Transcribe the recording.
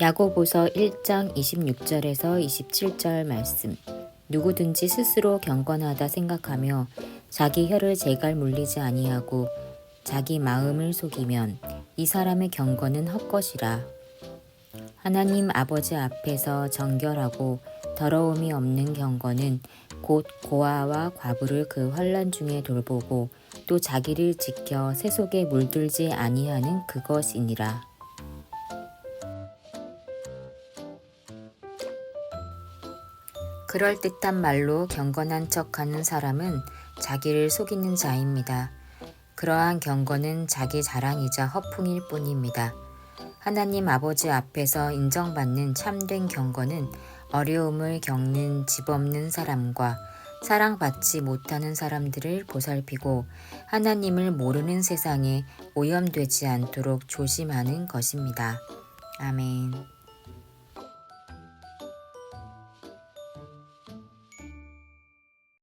야고보서 1장 26절에서 27절 말씀. 누구든지 스스로 경건하다 생각하며 자기 혀를 제갈 물리지 아니하고 자기 마음을 속이면 이 사람의 경건은 헛것이라. 하나님 아버지 앞에서 정결하고 더러움이 없는 경건은 곧 고아와 과부를 그 환란 중에 돌보고 또 자기를 지켜 세속에 물들지 아니하는 그것이니라. 그럴듯한 말로 경건한 척하는 사람은 자기를 속이는 자입니다. 그러한 경건은 자기 자랑이자 허풍일 뿐입니다. 하나님 아버지 앞에서 인정받는 참된 경건은 어려움을 겪는 집 없는 사람과 사랑받지 못하는 사람들을 보살피고 하나님을 모르는 세상에 오염되지 않도록 조심하는 것입니다. 아멘.